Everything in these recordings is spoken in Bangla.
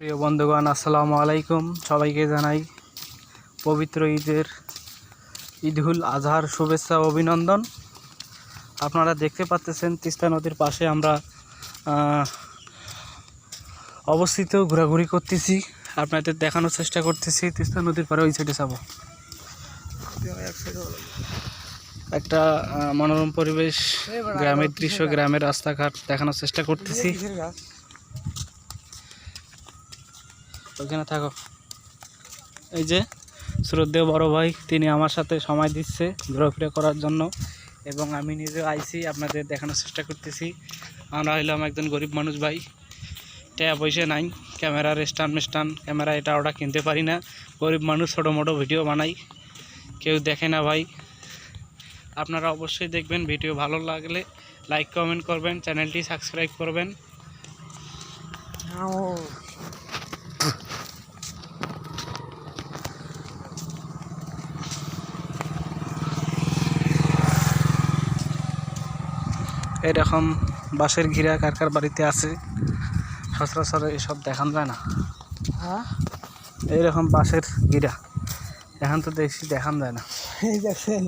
প্রিয় বন্ধুগণ আসসালামু আলাইকুম। সবাইকে জানাই পবিত্র ঈদের ঈদুল আজহার শুভেচ্ছা অভিনন্দন। আপনারা দেখতে পাচ্ছেন তিস্তা নদীর পাশে আমরা অবস্থিত ঘোরাঘুরি করতেছি। আপনাদের দেখানোর চেষ্টা করতেছি। তিস্তা নদীর পারে ওই সাইডে যাব। একটা মনোরম পরিবেশ গ্রামের দৃশ্য গ্রামের রাস্তাঘাট দেখানোর চেষ্টা করতেছি। ওখানে থাকো। এই যে, শ্রদ্ধেয় বড় ভাই, তিনি আমার সাথে সময় দিচ্ছে ঘোরাফেরা করার জন্য এবং আমি নিজে আইছি, আপনাদের দেখানোর চেষ্টা করতেছি। আমরা হইলাম একজন গরিব মানুষ ভাই। টাকা পয়সা নাই ক্যামেরার স্ট্যান্ড মিস্টান ক্যামেরা এটা ওটা কিনতে পারি না। গরিব মানুষ ছোটো মোটো ভিডিও বানাই, কেউ দেখে না ভাই। আপনারা অবশ্যই দেখবেন ভিডিও ভালো লাগলে লাইক কমেন্ট করবেন, চ্যানেলটি সাবস্ক্রাইব করবেন। এরকম বাঁশের ঘিরা কার কার বাড়িতে আছে সচরাচর এসব দেখান যায় না। হ্যাঁ? এইরকম বাঁশের ঘিরা এখন তো দেখছি দেখান যায় না। দেখছেন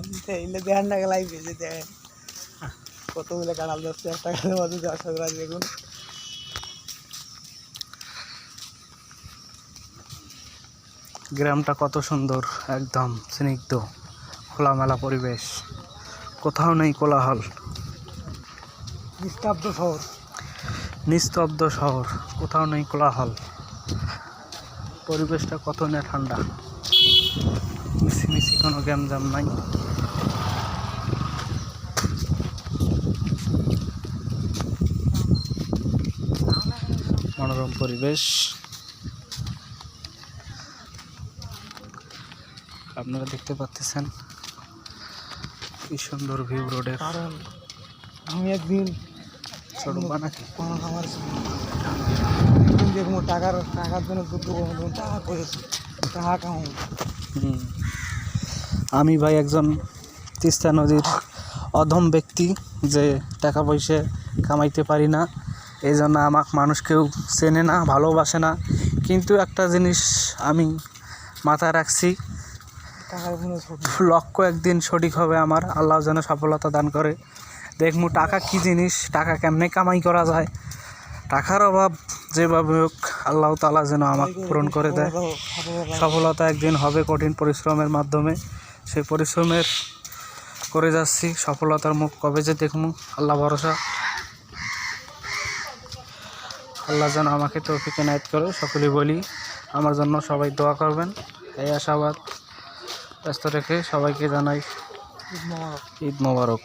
দেখান দেখেন কতগুলো মতো দেখুন। গ্রামটা কত সুন্দর একদম স্নিগ্ধ খোলামেলা পরিবেশ কোথাও নেই কোলাহল। নিস্তব্ধ শহর। নিস্তব্ধ শহর কোথাও নেই কোলাহল। পরিবেশটা কত না ঠান্ডা। মিশি কোনো গ্যামজাম নাই। মনোরম পরিবেশ। আপনারা দেখতে পাচ্ছেন কি সুন্দর ভিউ রোডের কারণ আমি একদিন ছোট নাকি কোনো আমার দেখব টাকার টাকার জন্য যুদ্ধ টাকা করেছি টাকা আমি ভাই একজন তিস্তা নদীর অধম ব্যক্তি যে টাকা পয়সা কামাইতে পারি না। এই জন্য আমাকে মানুষ কেউ চেনে না ভালোবাসে না। কিন্তু একটা জিনিস আমি মাথায় রাখছি লক্ষ্য একদিন সঠিক হবে আমার আল্লাহ যেন সফলতা দান করে। দেখমু টাকা কি জিনিস, টাকা কেমনে কামাই করা যায়। টাকার অভাব যেভাবে হোক, আল্লাহ তালা যেন আমাকে পূরণ করে দেয়। সফলতা একদিন হবে কঠিন পরিশ্রমের মাধ্যমে। সেই পরিশ্রমের করে যাচ্ছি, সফলতার মুখ কবে যে দেখমু, আল্লাহ ভরসা। আল্লাহ যেন আমাকে তৌফিক এনায়ত করে, সকলেই বলি, আমার জন্য সবাই দোয়া করবেন। এই আশাবাদ ব্যস্ত রেখে সবাইকে জানাই ঈদ মোবারক।